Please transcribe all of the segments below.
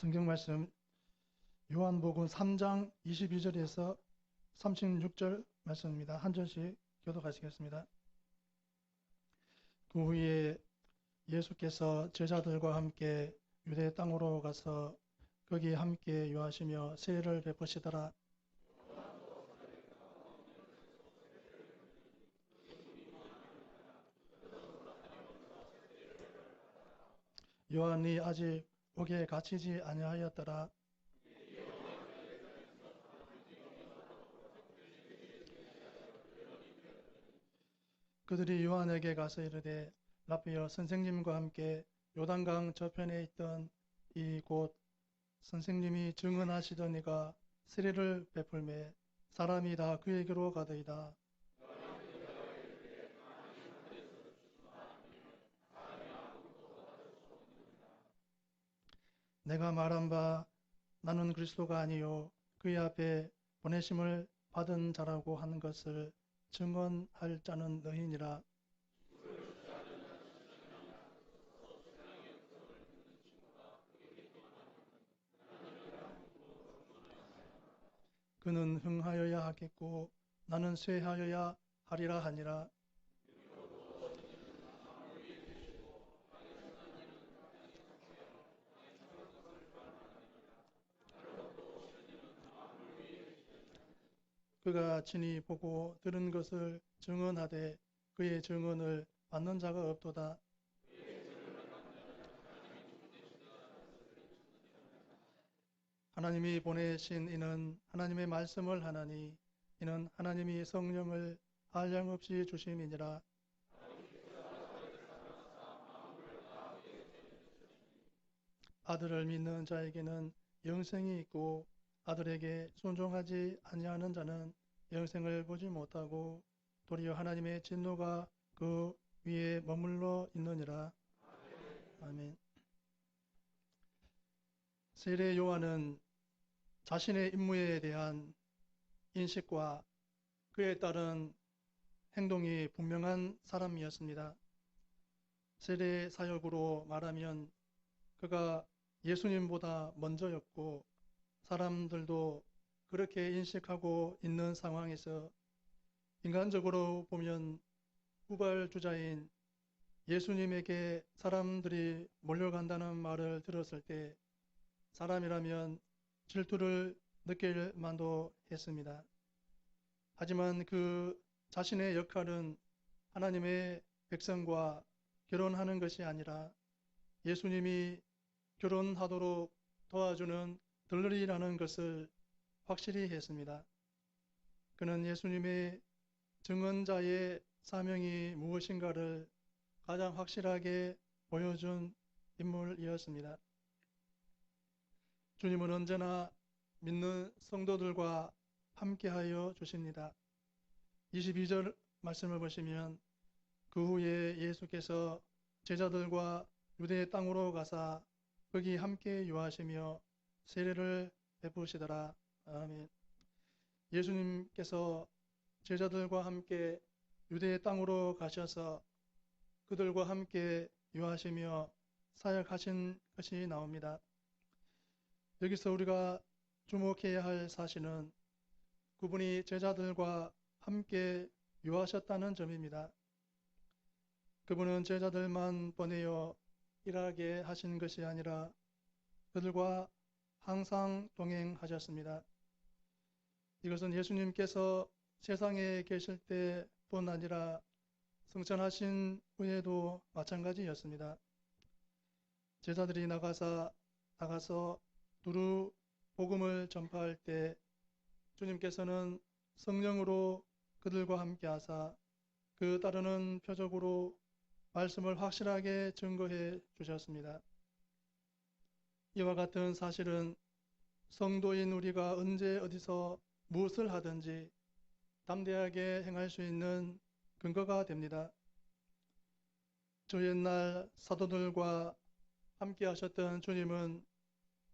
성경 말씀 요한복음 3장 22절에서 36절 말씀입니다. 한 절씩 교독하시겠습니다. 그 후에 예수께서 제자들과 함께 유대 땅으로 가서 거기 함께 유하시며 세례를 베푸시더라. 요한이 아직 옥에 갇히지 아니하였더라. 그들이 요한에게 가서 이르되 라피어 선생님과 함께 요단강 저편에 있던 이 곳 선생님이 증언하시더니가 세례를 베풀매 사람이 다 그에게로 가더이다. 내가 말한 바 나는 그리스도가 아니요 그의 앞에 보내심을 받은 자라고 하는 것을 증언할 자는 너희니라. 그는 흥하여야 하겠고 나는 쇠하여야 하리라 하니라. 그가 친히 보고 들은 것을 증언하되 그의 증언을 받는 자가 없도다. 하나님이 보내신 이는 하나님의 말씀을 하나니 이는 하나님이 성령을 한량없이 주심이니라. 아들을 믿는 자에게는 영생이 있고 아들에게 순종하지 아니하는 자는 영생을 보지 못하고 도리어 하나님의 진노가 그 위에 머물러 있느니라. 아멘. 세례 요한은 자신의 임무에 대한 인식과 그에 따른 행동이 분명한 사람이었습니다. 세례 사역으로 말하면 그가 예수님보다 먼저였고 사람들도 그렇게 인식하고 있는 상황에서 인간적으로 보면 후발주자인 예수님에게 사람들이 몰려간다는 말을 들었을 때 사람이라면 질투를 느낄 만도 했습니다. 하지만 그 자신의 역할은 하나님의 백성과 결혼하는 것이 아니라 예수님이 결혼하도록 도와주는 들러리라는 것을 확실히 했습니다. 그는 예수님의 증언자의 사명이 무엇인가를 가장 확실하게 보여준 인물이었습니다. 주님은 언제나 믿는 성도들과 함께하여 주십니다. 22절 말씀을 보시면 그 후에 예수께서 제자들과 유대 땅으로 가사 거기 함께 유하시며 세례를 베푸시더라. 아멘. 예수님께서 제자들과 함께 유대 땅으로 가셔서 그들과 함께 유하시며 사역하신 것이 나옵니다. 여기서 우리가 주목해야 할 사실은 그분이 제자들과 함께 유하셨다는 점입니다. 그분은 제자들만 보내어 일하게 하신 것이 아니라 그들과 항상 동행하셨습니다. 이것은 예수님께서 세상에 계실 때뿐 아니라 성천하신 후에도 마찬가지였습니다. 제자들이 나가서 나가서 두루 복음을 전파할 때 주님께서는 성령으로 그들과 함께 하사 그 따르는 표적으로 말씀을 확실하게 증거해 주셨습니다. 이와 같은 사실은 성도인 우리가 언제 어디서 무엇을 하든지 담대하게 행할 수 있는 근거가 됩니다. 저 옛날 사도들과 함께 하셨던 주님은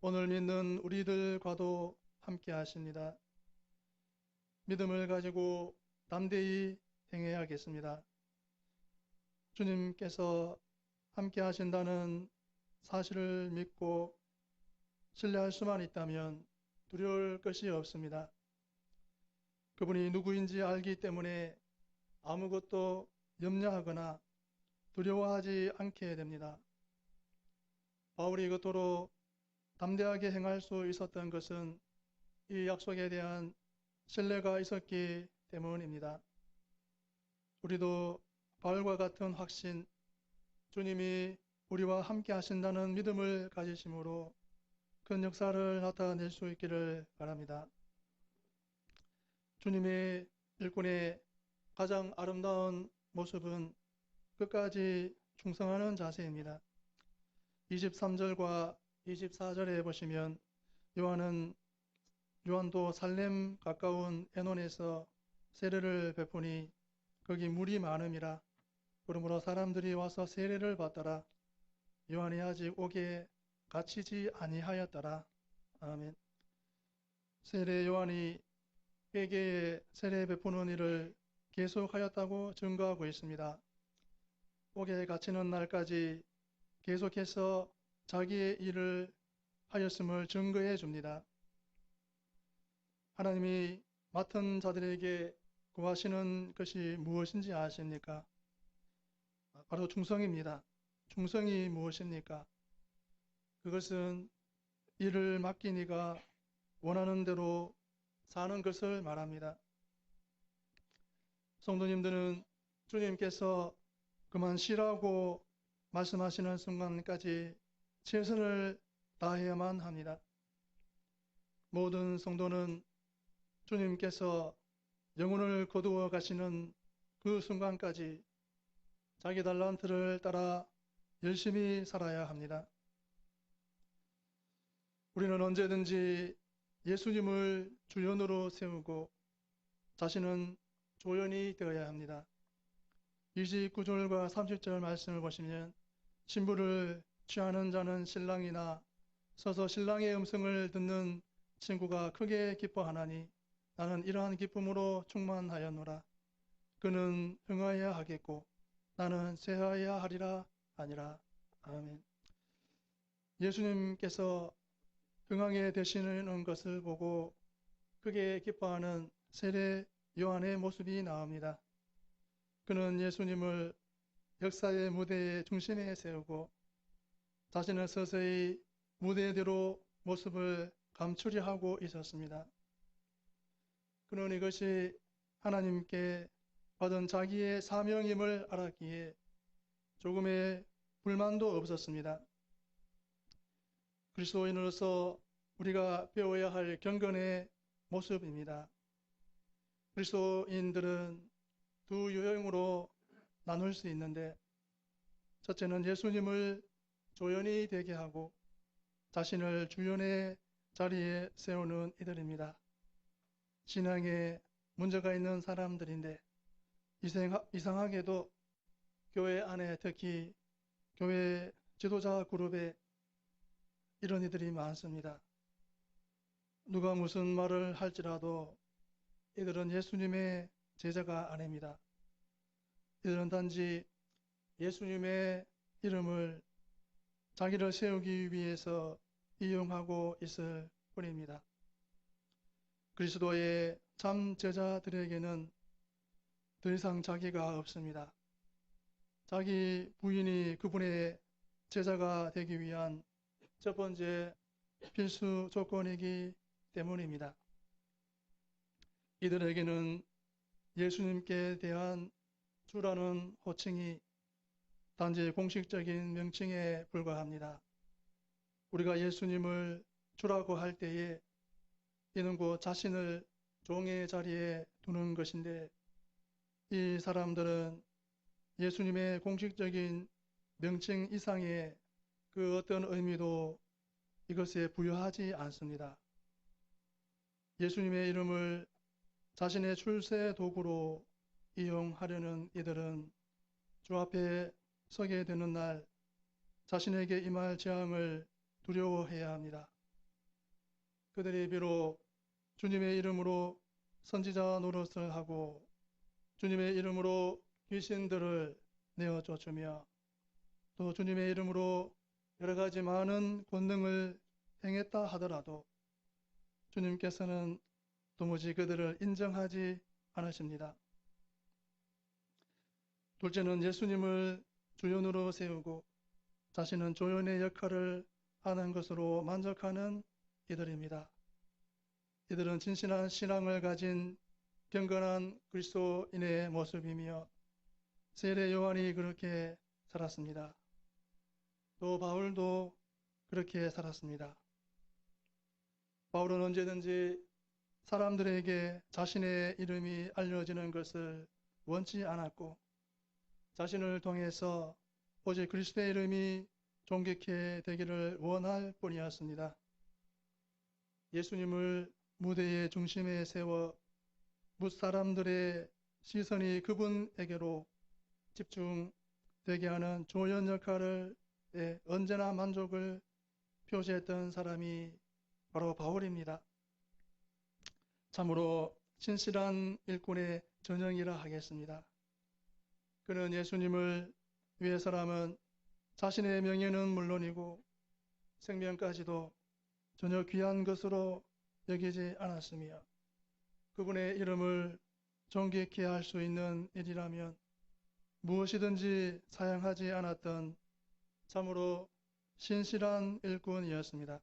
오늘 믿는 우리들과도 함께 하십니다. 믿음을 가지고 담대히 행해야겠습니다. 주님께서 함께 하신다는 사실을 믿고 신뢰할 수만 있다면 두려울 것이 없습니다. 그분이 누구인지 알기 때문에 아무것도 염려하거나 두려워하지 않게 됩니다. 바울이 그토록 담대하게 행할 수 있었던 것은 이 약속에 대한 신뢰가 있었기 때문입니다. 우리도 바울과 같은 확신, 주님이 우리와 함께 하신다는 믿음을 가지심으로 큰 역사를 나타낼 수 있기를 바랍니다. 주님의 일꾼의 가장 아름다운 모습은 끝까지 충성하는 자세입니다. 23절과 24절에 보시면 요한은 요한도 살렘 가까운 에논에서 세례를 베푸니 거기 물이 많음이라 그러므로 사람들이 와서 세례를 받더라. 요한이 아직 오게 갇히지 아니하였더라. 아멘. 세례 요한이 회개에 세례 베푸는 일을 계속하였다고 증거하고 있습니다. 옥에 갇히는 날까지 계속해서 자기의 일을 하였음을 증거해 줍니다. 하나님이 맡은 자들에게 구하시는 것이 무엇인지 아십니까? 바로 충성입니다. 충성이 무엇입니까? 그것은 일을 맡기니가 원하는 대로 사는 것을 말합니다. 성도님들은 주님께서 그만 쉬라고 말씀하시는 순간까지 최선을 다해야만 합니다. 모든 성도는 주님께서 영혼을 거두어 가시는 그 순간까지 자기 달란트를 따라 열심히 살아야 합니다. 우리는 언제든지 예수님을 주연으로 세우고 자신은 조연이 되어야 합니다. 29절과 30절 말씀을 보시면 신부를 취하는 자는 신랑이나 서서 신랑의 음성을 듣는 친구가 크게 기뻐하나니 나는 이러한 기쁨으로 충만하였노라. 그는 흥하여야 하겠고 나는 쇠하여야 하리라 아니라. 아멘. 예수님께서 흥하게 되시는 것을 보고 크게 기뻐하는 세례 요한의 모습이 나옵니다. 그는 예수님을 역사의 무대의 중심에 세우고 자신을 서서히 무대대로 모습을 감추려 하고 있었습니다. 그는 이것이 하나님께 받은 자기의 사명임을 알았기에 조금의 불만도 없었습니다. 그리스도인으로서 우리가 배워야 할 경건의 모습입니다. 그리스도인들은 두 유형으로 나눌 수 있는데 첫째는 예수님을 조연이 되게 하고 자신을 주연의 자리에 세우는 이들입니다. 신앙에 문제가 있는 사람들인데 이상하게도 교회 안에 특히 교회 지도자 그룹에 이런 이들이 많습니다. 누가 무슨 말을 할지라도 이들은 예수님의 제자가 아닙니다. 이들은 단지 예수님의 이름을 자기를 세우기 위해서 이용하고 있을 뿐입니다. 그리스도의 참 제자들에게는 더 이상 자기가 없습니다. 자기 부인이 그분의 제자가 되기 위한 첫 번째 필수 조건이기 때문입니다. 이들에게는 예수님께 대한 주라는 호칭이 단지 공식적인 명칭에 불과합니다. 우리가 예수님을 주라고 할 때에 이는 곧 자신을 종의 자리에 두는 것인데 이 사람들은 예수님의 공식적인 명칭 이상의 그 어떤 의미도 이것에 부여하지 않습니다. 예수님의 이름을 자신의 출세 도구로 이용하려는 이들은 주 앞에 서게 되는 날 자신에게 임할 재앙을 두려워해야 합니다. 그들이 비록 주님의 이름으로 선지자 노릇을 하고 주님의 이름으로 귀신들을 내어 쫓으며 또 주님의 이름으로 여러 가지 많은 권능을 행했다 하더라도 주님께서는 도무지 그들을 인정하지 않으십니다. 둘째는 예수님을 주연으로 세우고 자신은 조연의 역할을 하는 것으로 만족하는 이들입니다. 이들은 진실한 신앙을 가진 경건한 그리스도인의 모습이며 세례 요한이 그렇게 살았습니다. 또 바울도 그렇게 살았습니다. 바울은 언제든지 사람들에게 자신의 이름이 알려지는 것을 원치 않았고 자신을 통해서 오직 그리스도의 이름이 존귀케 되기를 원할 뿐이었습니다. 예수님을 무대의 중심에 세워 뭇사람들의 시선이 그분에게로 집중되게 하는 조연 역할을 에 언제나 만족을 표시했던 사람이 바로 바울입니다. 참으로 신실한 일꾼의 전형이라 하겠습니다. 그는 예수님을 위해서라면 자신의 명예는 물론이고 생명까지도 전혀 귀한 것으로 여기지 않았으며 그분의 이름을 존귀케 할 수 있는 일이라면 무엇이든지 사양하지 않았던 참으로 신실한 일꾼이었습니다.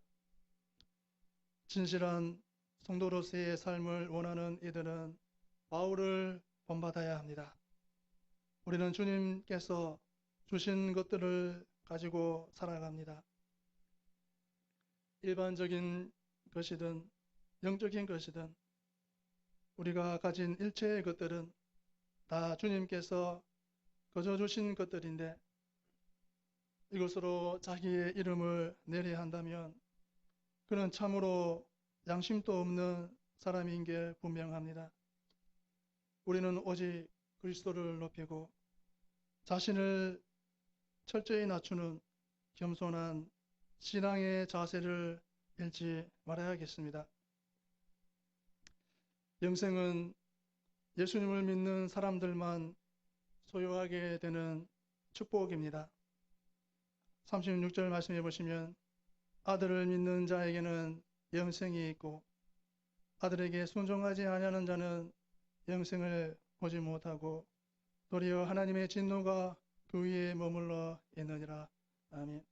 진실한 성도로서의 삶을 원하는 이들은 바울을 본받아야 합니다. 우리는 주님께서 주신 것들을 가지고 살아갑니다. 일반적인 것이든 영적인 것이든 우리가 가진 일체의 것들은 다 주님께서 거저 주신 것들인데 이것으로 자기의 이름을 내려야 한다면 그는 참으로 양심도 없는 사람인 게 분명합니다. 우리는 오직 그리스도를 높이고 자신을 철저히 낮추는 겸손한 신앙의 자세를 잃지 말아야겠습니다. 영생은 예수님을 믿는 사람들만 소유하게 되는 축복입니다. 36절 말씀해 보시면 아들을 믿는 자에게는 영생이 있고 아들에게 순종하지 아니하는 자는 영생을 보지 못하고 도리어 하나님의 진노가 그 위에 머물러 있느니라. 아멘.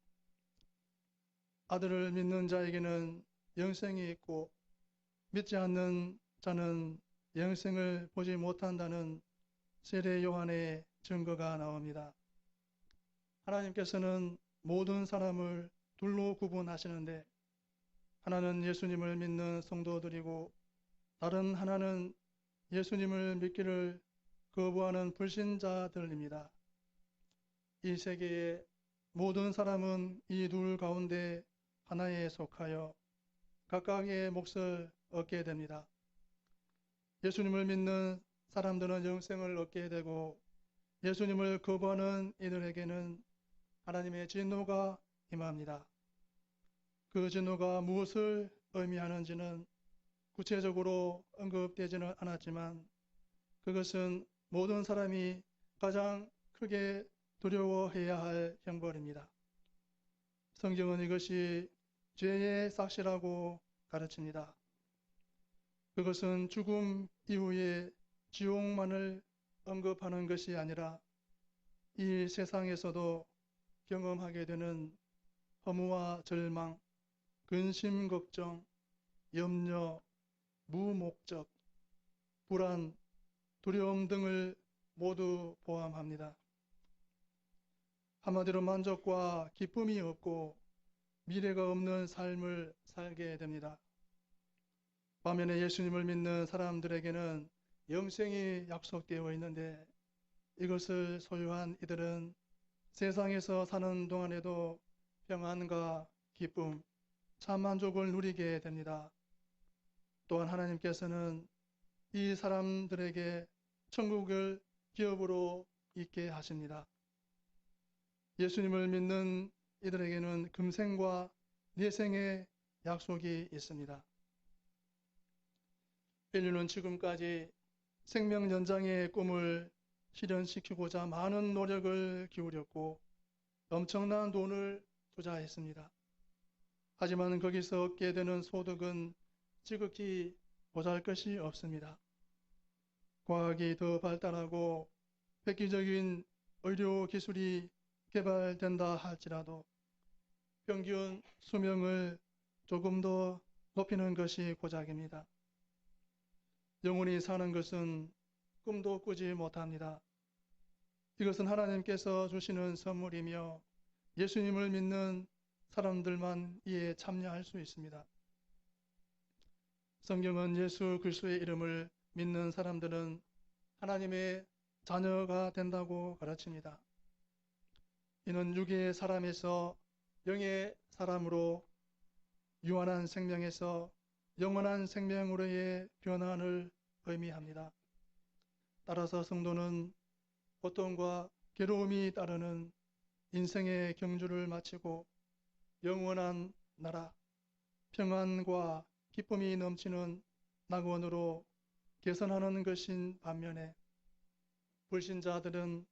아들을 믿는 자에게는 영생이 있고 믿지 않는 자는 영생을 보지 못한다는 세례 요한의 증거가 나옵니다. 하나님께서는 모든 사람을 둘로 구분하시는데 하나는 예수님을 믿는 성도들이고 다른 하나는 예수님을 믿기를 거부하는 불신자들입니다. 이 세계의 모든 사람은 이 둘 가운데 하나에 속하여 각각의 몫을 얻게 됩니다. 예수님을 믿는 사람들은 영생을 얻게 되고 예수님을 거부하는 이들에게는 하나님의 진노가 임합니다. 그 진노가 무엇을 의미하는지는 구체적으로 언급되지는 않았지만 그것은 모든 사람이 가장 크게 두려워해야 할 형벌입니다. 성경은 이것이 죄의 삭시라고 가르칩니다. 그것은 죽음 이후에 지옥만을 언급하는 것이 아니라 이 세상에서도 경험하게 되는 허무와 절망, 근심 걱정, 염려, 무목적, 불안, 두려움 등을 모두 포함합니다. 한마디로 만족과 기쁨이 없고 미래가 없는 삶을 살게 됩니다. 반면에 예수님을 믿는 사람들에게는 영생이 약속되어 있는데 이것을 소유한 이들은 세상에서 사는 동안에도 평안과 기쁨, 참 만족을 누리게 됩니다. 또한 하나님께서는 이 사람들에게 천국을 기업으로 있게 하십니다. 예수님을 믿는 이들에게는 금생과 내생의 약속이 있습니다. 인류는 지금까지 생명 연장의 꿈을 실현시키고자 많은 노력을 기울였고 엄청난 돈을 투자했습니다. 하지만 거기서 얻게 되는 소득은 지극히 보잘 것이 없습니다. 과학이 더 발달하고 획기적인 의료 기술이 개발된다 할지라도 평균 수명을 조금 더 높이는 것이 고작입니다. 영원히 사는 것은 꿈도 꾸지 못합니다. 이것은 하나님께서 주시는 선물이며 예수님을 믿는 사람들만 이에 참여할 수 있습니다. 성경은 예수 그리스도의 이름을 믿는 사람들은 하나님의 자녀가 된다고 가르칩니다. 이는 육의 사람에서 영의 사람으로 유한한 생명에서 영원한 생명으로의 변환을 의미합니다. 따라서 성도는 고통과 괴로움이 따르는 인생의 경주를 마치고 영원한 나라, 평안과 기쁨이 넘치는 낙원으로 개선하는 것인 반면에 불신자들은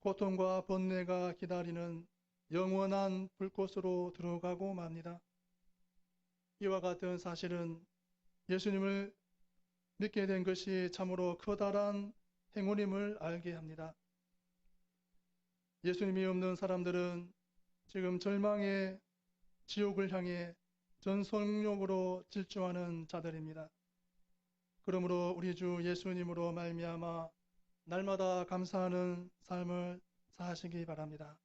고통과 번뇌가 기다리는 영원한 불꽃으로 들어가고 맙니다. 이와 같은 사실은 예수님을 믿게 된 것이 참으로 커다란 행운임을 알게 합니다. 예수님이 없는 사람들은 지금 절망의 지옥을 향해 전속력으로 질주하는 자들입니다. 그러므로 우리 주 예수님으로 말미암아 날마다 감사하는 삶을 사시기 바랍니다.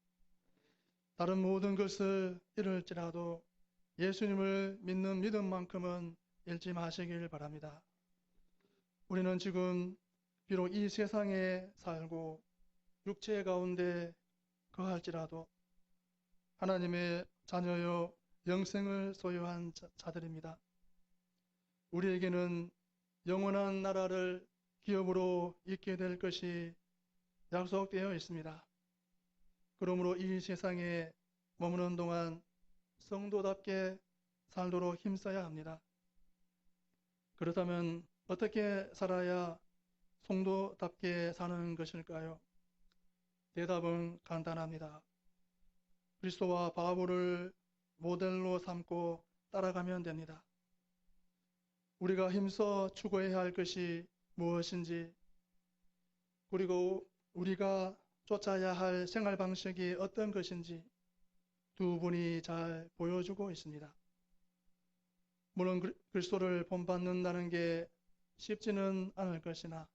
다른 모든 것을 잃을지라도 예수님을 믿는 믿음만큼은 잃지 마시길 바랍니다. 우리는 지금 비록 이 세상에 살고 육체 가운데 거할지라도 하나님의 자녀여 영생을 소유한 자들입니다. 우리에게는 영원한 나라를 기업으로 있게 될 것이 약속되어 있습니다. 그러므로 이 세상에 머무는 동안 성도답게 살도록 힘써야 합니다. 그렇다면 어떻게 살아야 성도답게 사는 것일까요? 대답은 간단합니다. 그리스도와 바울을 모델로 삼고 따라가면 됩니다. 우리가 힘써 추구해야 할 것이 무엇인지 그리고 우리가 쫓아야 할 생활 방식이 어떤 것인지 두 분이 잘 보여주고 있습니다. 물론 그리스도를 본받는다는 게 쉽지는 않을 것이나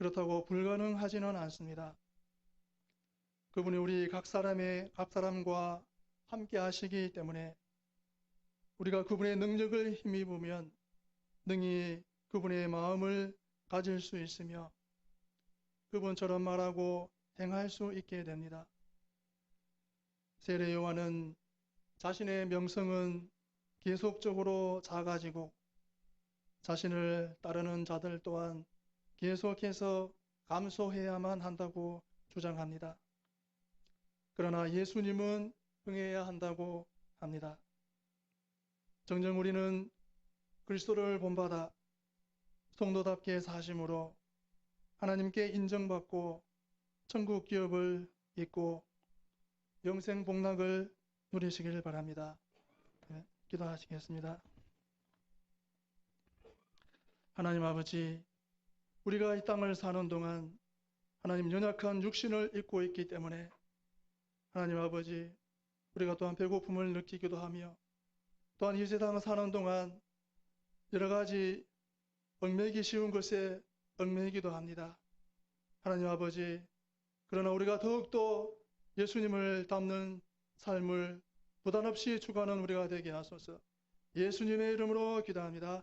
그렇다고 불가능하지는 않습니다. 그분이 우리 각 사람의 각 사람과 함께 하시기 때문에 우리가 그분의 능력을 힘입으면 능히 그분의 마음을 가질 수 있으며 그분처럼 말하고 행할 수 있게 됩니다. 세례 요한은 자신의 명성은 계속적으로 작아지고 자신을 따르는 자들 또한 계속해서 감소해야만 한다고 주장합니다. 그러나 예수님은 흥해야 한다고 합니다. 정녕 우리는 그리스도를 본받아 성도답게 사심으로 하나님께 인정받고 천국 기업을 잇고 영생 복락을 누리시길 바랍니다. 네, 기도하시겠습니다. 하나님 아버지, 우리가 이 땅을 사는 동안 하나님 연약한 육신을 입고 있기 때문에 하나님 아버지, 우리가 또한 배고픔을 느끼기도 하며 또한 이 세상을 사는 동안 여러 가지 얽매기 쉬운 것에 얽매이기도 합니다. 하나님 아버지, 그러나 우리가 더욱더 예수님을 닮는 삶을 부담 없이 추구하는 우리가 되게 하소서. 예수님의 이름으로 기도합니다.